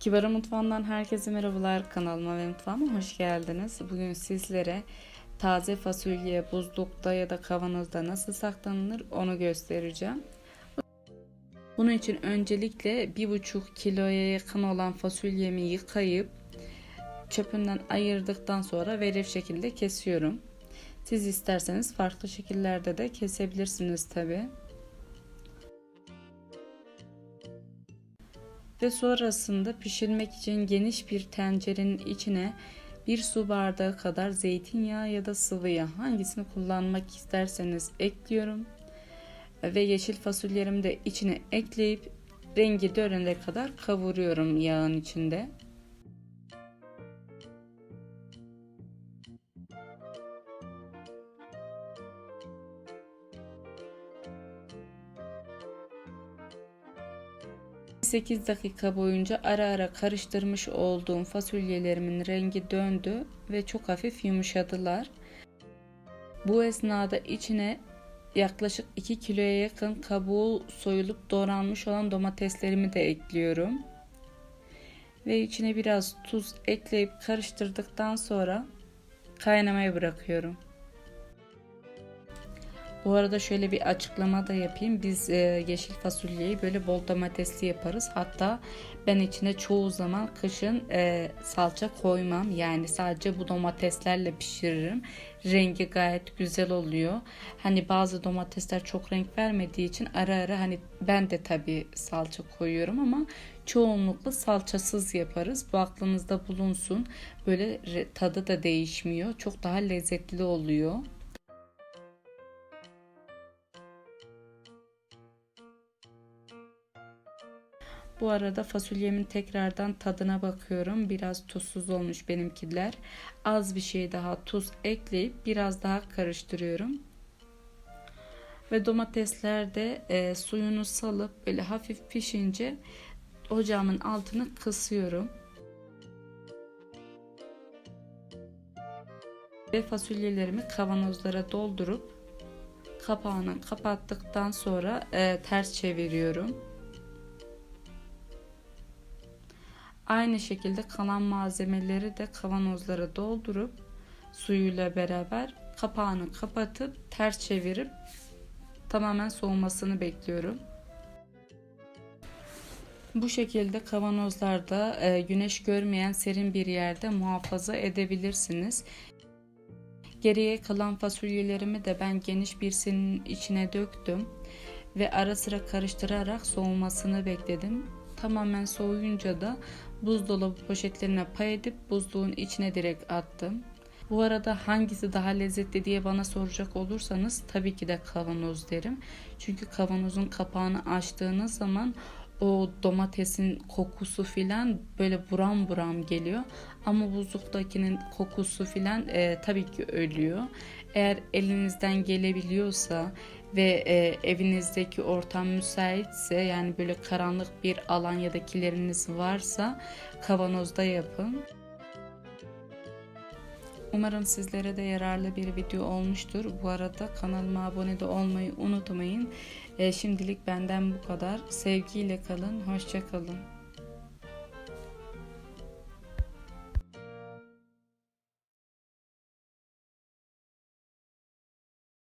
Kibara Mutfağı'ndan herkese merhabalar. Kanalıma ve mutfağıma hoş geldiniz. Bugün sizlere taze fasulye buzlukta ya da kavanozda nasıl saklanılır onu göstereceğim. Bunun için öncelikle 1,5 kiloya yakın olan fasulyemi yıkayıp çöpünden ayırdıktan sonra verev şekilde kesiyorum. Siz isterseniz farklı şekillerde de kesebilirsiniz tabi. Ve sonrasında pişirmek için geniş bir tencerenin içine bir su bardağı kadar zeytinyağı ya da sıvı yağ hangisini kullanmak isterseniz ekliyorum. Ve yeşil fasulyelerimi de içine ekleyip rengi dönene kadar kavuruyorum yağın içinde. ...8 dakika boyunca ara ara karıştırmış olduğum fasulyelerimin rengi döndü ve çok hafif yumuşadılar. Bu esnada içine yaklaşık 2 kiloya yakın kabuğu soyulup doğranmış olan domateslerimi de ekliyorum. Ve içine biraz tuz ekleyip karıştırdıktan sonra kaynamaya bırakıyorum. Bu arada şöyle bir açıklama da yapayım. Biz e, yeşil fasulyeyi böyle bol domatesli yaparız. Hatta ben içine çoğu zaman kışın e, salça koymam. Yani sadece bu domateslerle pişiririm. Rengi gayet güzel oluyor. Hani bazı domatesler çok renk vermediği için ara ara hani ben de tabii salça koyuyorum ama çoğunlukla salçasız yaparız. Bu aklınızda bulunsun. Böyle tadı da değişmiyor. Çok daha lezzetli oluyor. Bu arada fasulyemin tekrardan tadına bakıyorum. Biraz tuzsuz olmuş benimkiler. Az bir şey daha tuz ekleyip biraz daha karıştırıyorum. Ve domatesler de e, suyunu salıp böyle hafif pişince ocağımın altını kısıyorum. Ve fasulyelerimi kavanozlara doldurup kapağını kapattıktan sonra e, ters çeviriyorum. Aynı şekilde kalan malzemeleri de kavanozlara doldurup suyuyla beraber kapağını kapatıp ters çevirip tamamen soğumasını bekliyorum. Bu şekilde kavanozlarda e, güneş görmeyen serin bir yerde muhafaza edebilirsiniz. Geriye kalan fasulyelerimi de ben geniş bir sinin içine döktüm ve ara sıra karıştırarak soğumasını bekledim. Tamamen soğuyunca da buzdolabı poşetlerine pay edip buzluğun içine direkt attım. Bu arada hangisi daha lezzetli diye bana soracak olursanız tabii ki de kavanoz derim. Çünkü kavanozun kapağını açtığınız zaman o domatesin kokusu filan böyle buram buram geliyor. Ama buzluktakinin kokusu filan e, tabii ki ölüyor. Eğer elinizden gelebiliyorsa ve e, evinizdeki ortam müsaitse yani böyle karanlık bir alan ya da kileriniz varsa kavanozda yapın. Umarım sizlere de yararlı bir video olmuştur. Bu arada kanalıma abone de olmayı unutmayın. E, şimdilik benden bu kadar. Sevgiyle kalın, hoşça kalın.